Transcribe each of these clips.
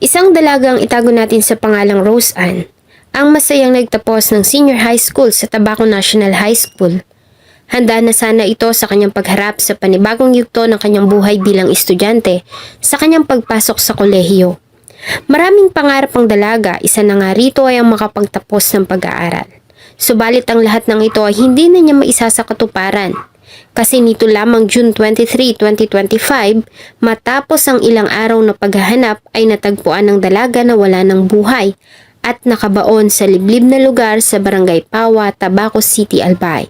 Isang dalagang itago natin sa pangalang Rose Ann, ang masayang nagtapos ng senior high school sa Tabaco National High School. Handa na sana ito sa kanyang pagharap sa panibagong yugto ng kanyang buhay bilang estudyante sa kanyang pagpasok sa kolehiyo. Maraming pangarap ang dalaga, isa na nga rito ay ang makapagtapos ng pag-aaral. Subalit ang lahat ng ito ay hindi na niya maisa sa katuparan. Kasi nito lamang June 23, 2025, matapos ang ilang araw na paghahanap ay natagpuan ng dalaga na wala ng buhay at nakabaon sa liblib na lugar sa Barangay Pawa, Tabaco City, Albay.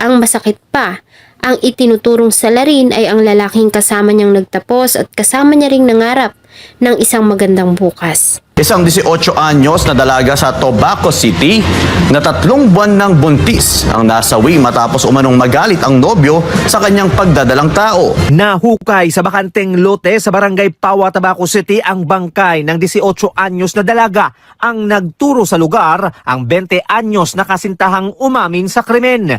Ang masakit pa, ang itinuturong salarin ay ang lalaking kasama niyang nagtapos at kasama niya ring nangarap ng isang magandang bukas. Isang 18 anyos na dalaga sa Tobacco City na tatlong buwan ng buntis ang nasawi matapos umanong magalit ang nobyo sa kanyang pagdadalang tao. Nahukay sa bakanteng lote sa barangay Pawa, Tabaco City ang bangkay ng 18 anyos na dalaga. Ang nagturo sa lugar ang 20 anyos na kasintahang umamin sa krimen.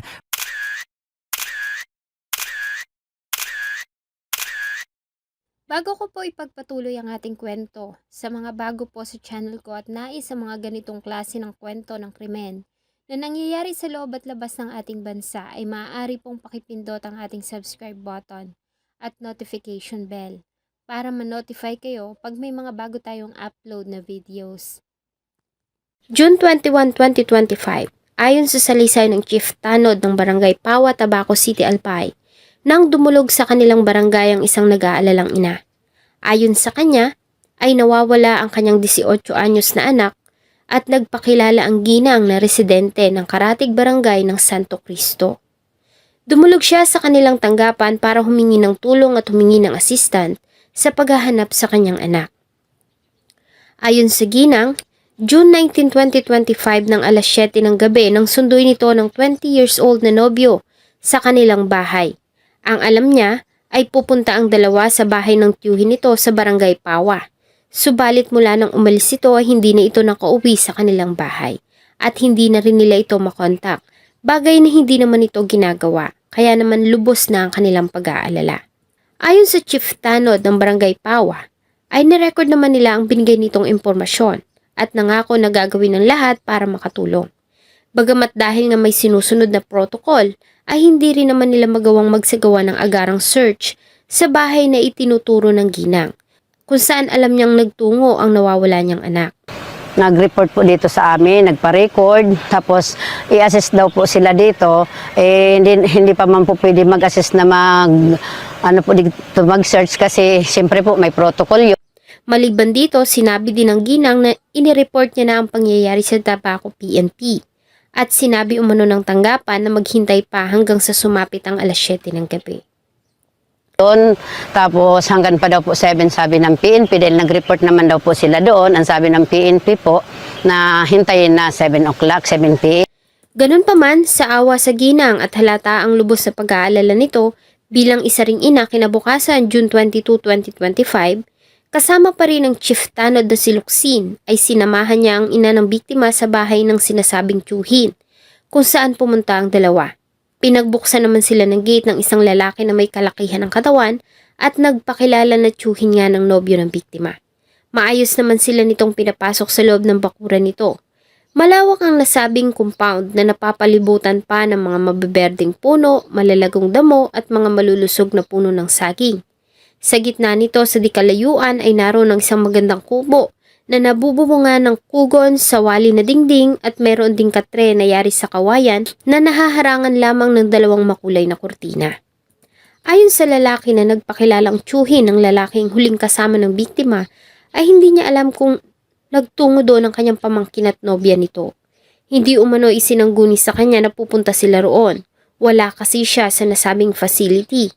Bago ko po ipagpatuloy ang ating kwento, sa mga bago po sa channel ko at nais sa mga ganitong klase ng kwento ng krimen na nangyayari sa loob at labas ng ating bansa ay maaari pong pakipindot ang ating subscribe button at notification bell para ma-notify kayo pag may mga bago tayong upload na videos. June 21, 2025, ayon sa salisay ng Chief Tanod ng Barangay Pawa, Tabaco City, Alpay, nang dumulog sa kanilang barangay ang isang nag-aalalang ina. Ayon sa kanya, ay nawawala ang kanyang 18 anyos na anak at nagpakilala ang ginang na residente ng Karatig Barangay ng Santo Cristo. Dumulog siya sa kanilang tanggapan para humingi ng tulong at humingi ng assistant sa paghahanap sa kanyang anak. Ayon sa ginang, June 19, 2025 ng alas 7 ng gabi nang sunduin nito ng 20 years old na nobyo sa kanilang bahay. Ang alam niya ay pupunta ang dalawa sa bahay ng tiyuhin nito sa barangay Pawa. Subalit mula nang umalis ito ay hindi na ito nakauwi sa kanilang bahay at hindi na rin nila ito makontak. Bagay na hindi naman ito ginagawa kaya naman lubos na ang kanilang pag-aalala. Ayon sa Chief Tanod ng Barangay Pawa, ay nirecord naman nila ang binigay nitong impormasyon at nangako na gagawin ng lahat para makatulong. Bagamat dahil nga may sinusunod na protocol, ay hindi rin naman nila magawang magsagawa ng agarang search sa bahay na itinuturo ng ginang, kung saan alam niyang nagtungo ang nawawala niyang anak. nag-report po dito sa amin, nagpa-record, tapos i-assess daw po sila dito. Eh, hindi, hindi pa man po pwede mag-assess na mag, ano po dito, mag-search kasi siyempre po may protocol yun. Maliban dito, sinabi din ng ginang na inireport niya na ang pangyayari sa Tabaco PNP at sinabi umano ng tanggapan na maghintay pa hanggang sa sumapit ang alas 7 ng gabi. doon. Tapos hanggang pa daw po 7 sabi ng PNP dahil nag-report naman daw po sila doon. Ang sabi ng PNP po na hintayin na 7 o'clock, 7 p.m. Ganun pa man, sa awa sa ginang at halata ang lubos sa pag-aalala nito bilang isa ring ina kinabukasan June 22, 2025, kasama pa rin ang chief tanod na si Luxin ay sinamahan niya ang ina ng biktima sa bahay ng sinasabing tiyuhin, kung saan pumunta ang dalawa. Pinagbuksan naman sila ng gate ng isang lalaki na may kalakihan ng katawan at nagpakilala na tiyuhin nga ng nobyo ng biktima. Maayos naman sila nitong pinapasok sa loob ng bakuran nito. Malawak ang nasabing compound na napapalibutan pa ng mga mabeberdeng puno, malalagong damo at mga malulusog na puno ng saging. Sa gitna nito sa di kalayuan ay naroon ang isang magandang kubo na nabubunga ng kugon sa wali na dingding at meron ding katre na yari sa kawayan na nahaharangan lamang ng dalawang makulay na kurtina. Ayon sa lalaki na nagpakilalang tsuhin ng lalaking huling kasama ng biktima, ay hindi niya alam kung nagtungo doon ang kanyang pamangkin at nobya nito. Hindi umano isinangguni sa kanya na pupunta sila roon. Wala kasi siya sa nasabing facility.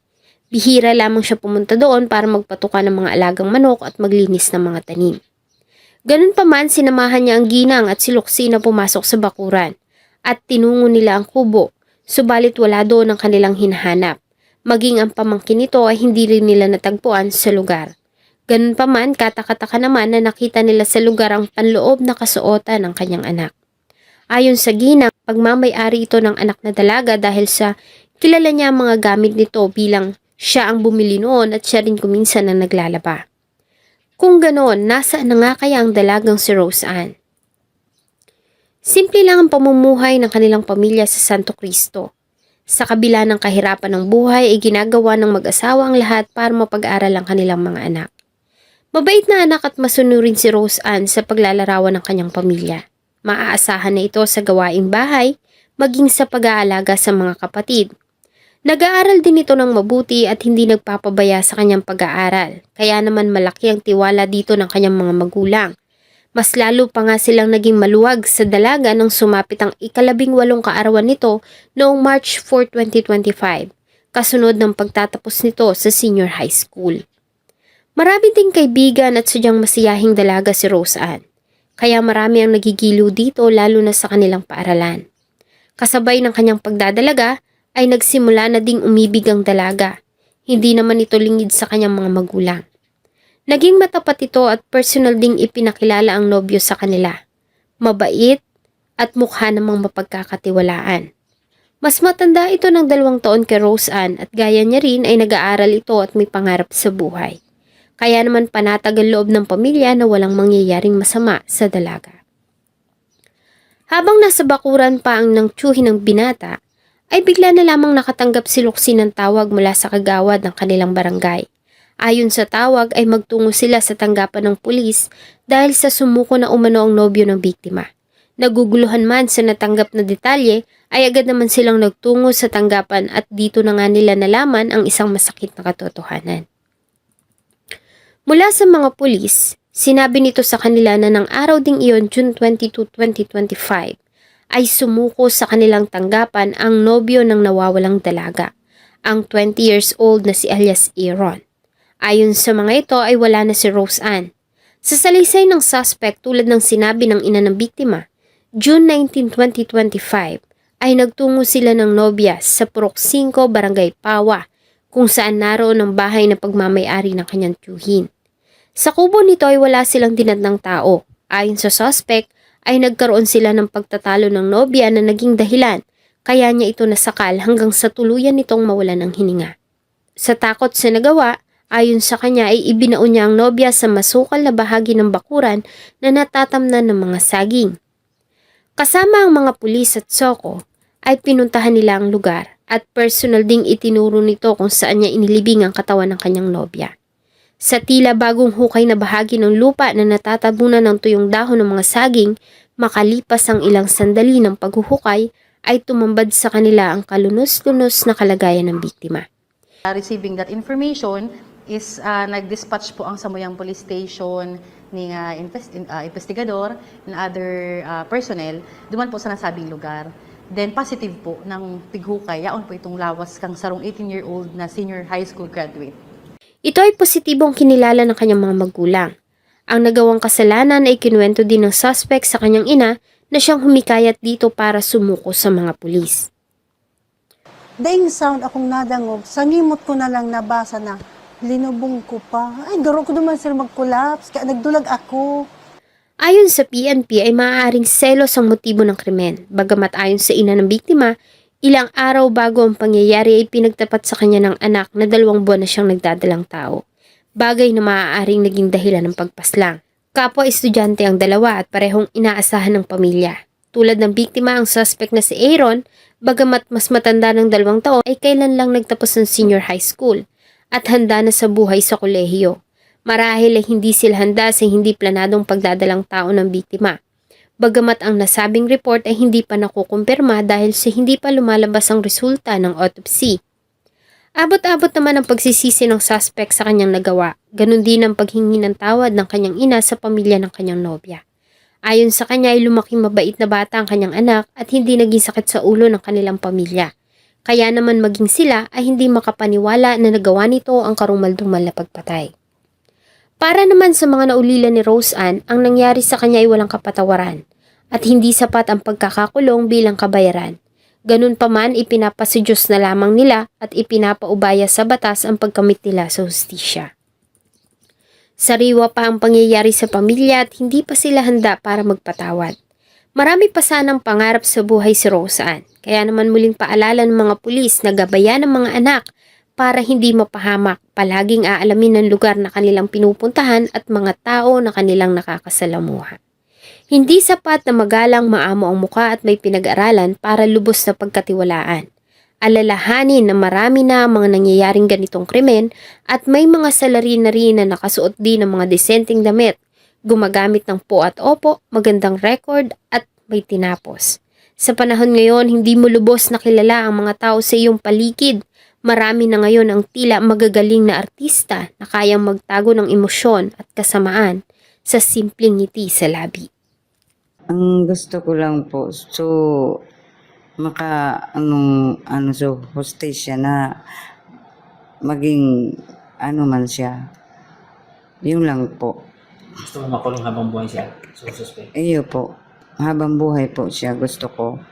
Bihira lamang siya pumunta doon para magpatuka ng mga alagang manok at maglinis ng mga tanim. Ganun pa man, sinamahan niya ang ginang at si Luxi na pumasok sa bakuran at tinungo nila ang kubo, subalit wala doon ang kanilang hinahanap. Maging ang pamangkin nito ay hindi rin nila natagpuan sa lugar. Ganun pa man, katakataka naman na nakita nila sa lugar ang panloob na kasuotan ng kanyang anak. Ayon sa ginang, pagmamayari ito ng anak na dalaga dahil sa kilala niya ang mga gamit nito bilang siya ang bumili noon at siya rin kuminsan na naglalaba. Kung ganon, nasaan na nga kaya ang dalagang si Rose Ann? Simple lang ang pamumuhay ng kanilang pamilya sa Santo Cristo. Sa kabila ng kahirapan ng buhay ay ginagawa ng mag-asawa ang lahat para mapag-aral ang kanilang mga anak. Mabait na anak at masunurin si Rose Ann sa paglalarawan ng kanyang pamilya. Maaasahan na ito sa gawaing bahay, maging sa pag-aalaga sa mga kapatid. Nag-aaral din ito ng mabuti at hindi nagpapabaya sa kanyang pag-aaral, kaya naman malaki ang tiwala dito ng kanyang mga magulang. Mas lalo pa nga silang naging maluwag sa dalaga nang sumapit ang ikalabing walong kaarawan nito noong March 4, 2025, kasunod ng pagtatapos nito sa senior high school. Marami ding kaibigan at sadyang masiyahing dalaga si Rose Ann, kaya marami ang nagigiliw dito lalo na sa kanilang paaralan. Kasabay ng kanyang pagdadalaga ay nagsimula na ding umibig ang dalaga. Hindi naman ito lingid sa kanyang mga magulang. Naging matapat ito at personal ding ipinakilala ang nobyo sa kanila. Mabait at mukha namang mapagkakatiwalaan. Mas matanda ito ng dalawang taon kay Rose Ann at gaya niya rin ay nag-aaral ito at may pangarap sa buhay. Kaya naman panatag ang loob ng pamilya na walang mangyayaring masama sa dalaga. Habang nasa bakuran pa ang nangtsuhin ng binata, ay bigla na lamang nakatanggap si Luxie ng tawag mula sa kagawad ng kanilang barangay. Ayon sa tawag ay magtungo sila sa tanggapan ng pulis dahil sa sumuko na umano ang nobyo ng biktima. Naguguluhan man sa natanggap na detalye ay agad naman silang nagtungo sa tanggapan at dito na nga nila nalaman ang isang masakit na katotohanan. Mula sa mga pulis, sinabi nito sa kanila na ng araw ding iyon, June 22, 2025, ay sumuko sa kanilang tanggapan ang nobyo ng nawawalang dalaga, ang 20 years old na si alias Aaron. Ayon sa mga ito ay wala na si Rose Ann. Sa salisay ng suspect tulad ng sinabi ng ina ng biktima, June 19, 2025 ay nagtungo sila ng nobya sa Purok 5, Barangay Pawa, kung saan naroon ang bahay na pagmamayari ng kanyang tiyuhin. Sa kubo nito ay wala silang dinatnang tao. Ayon sa suspect, ay nagkaroon sila ng pagtatalo ng nobya na naging dahilan, kaya niya ito nasakal hanggang sa tuluyan nitong mawalan ng hininga. Sa takot sa nagawa, ayon sa kanya ay ibinao niya ang nobya sa masukal na bahagi ng bakuran na natatamnan ng mga saging. Kasama ang mga pulis at soko, ay pinuntahan nila ang lugar at personal ding itinuro nito kung saan niya inilibing ang katawan ng kanyang nobya. Sa tila bagong hukay na bahagi ng lupa na natatabunan ng tuyong dahon ng mga saging, makalipas ang ilang sandali ng paghuhukay, ay tumambad sa kanila ang kalunos-lunos na kalagayan ng biktima. Uh, receiving that information is uh, nag-dispatch po ang Samuyang Police Station ni uh, invest, in- uh, investigador and other uh, personnel duman po sa nasabing lugar. Then positive po ng tighukay, yaon po itong lawas kang sarong 18-year-old na senior high school graduate. Ito ay positibong kinilala ng kanyang mga magulang. Ang nagawang kasalanan ay kinuwento din ng suspect sa kanyang ina na siyang humikayat dito para sumuko sa mga pulis. Daing sound akong nadangog, sangimot ko na lang nabasa na linubong ko pa. Ay, garo ko naman sir mag-collapse, kaya nagdulag ako. Ayon sa PNP ay maaaring selos ang motibo ng krimen. Bagamat ayon sa ina ng biktima, ilang araw bago ang pangyayari ay pinagtapat sa kanya ng anak na dalawang buwan na siyang nagdadalang tao. Bagay na maaaring naging dahilan ng pagpaslang. Kapwa estudyante ang dalawa at parehong inaasahan ng pamilya. Tulad ng biktima ang suspect na si Aaron, bagamat mas matanda ng dalawang taon ay kailan lang nagtapos ng senior high school at handa na sa buhay sa kolehiyo. Marahil ay hindi sila handa sa hindi planadong pagdadalang tao ng biktima. Bagamat ang nasabing report ay hindi pa nakukumpirma dahil sa hindi pa lumalabas ang resulta ng autopsy. Abot-abot naman ang pagsisisi ng suspect sa kanyang nagawa. Ganon din ang paghingi ng tawad ng kanyang ina sa pamilya ng kanyang nobya. Ayon sa kanya ay lumaking mabait na bata ang kanyang anak at hindi naging sakit sa ulo ng kanilang pamilya. Kaya naman maging sila ay hindi makapaniwala na nagawa nito ang karumaldumal na pagpatay. Para naman sa mga naulila ni Rose Ann, ang nangyari sa kanya ay walang kapatawaran at hindi sapat ang pagkakakulong bilang kabayaran. Ganun pa man, ipinapasidyos na lamang nila at ipinapaubaya sa batas ang pagkamit nila sa hustisya. Sariwa pa ang pangyayari sa pamilya at hindi pa sila handa para magpatawad. Marami pa sanang pangarap sa buhay si Roseanne, kaya naman muling paalala ng mga pulis na gabayan ng mga anak para hindi mapahamak. Palaging aalamin ng lugar na kanilang pinupuntahan at mga tao na kanilang nakakasalamuha. Hindi sapat na magalang maamo ang muka at may pinag-aralan para lubos na pagkatiwalaan. Alalahanin na marami na ang mga nangyayaring ganitong krimen at may mga salarin na rin na nakasuot din ng mga desenteng damit, gumagamit ng po at opo, magandang record at may tinapos. Sa panahon ngayon, hindi mo lubos na kilala ang mga tao sa iyong paligid. Marami na ngayon ang tila magagaling na artista na kayang magtago ng emosyon at kasamaan sa simpleng ngiti sa labi. Ang gusto ko lang po, so, maka, anong, ano, so, siya na maging, ano man siya. Yun lang po. Gusto mo makulong habang buhay siya? So, suspect. Iyo po. Habang buhay po siya, gusto ko.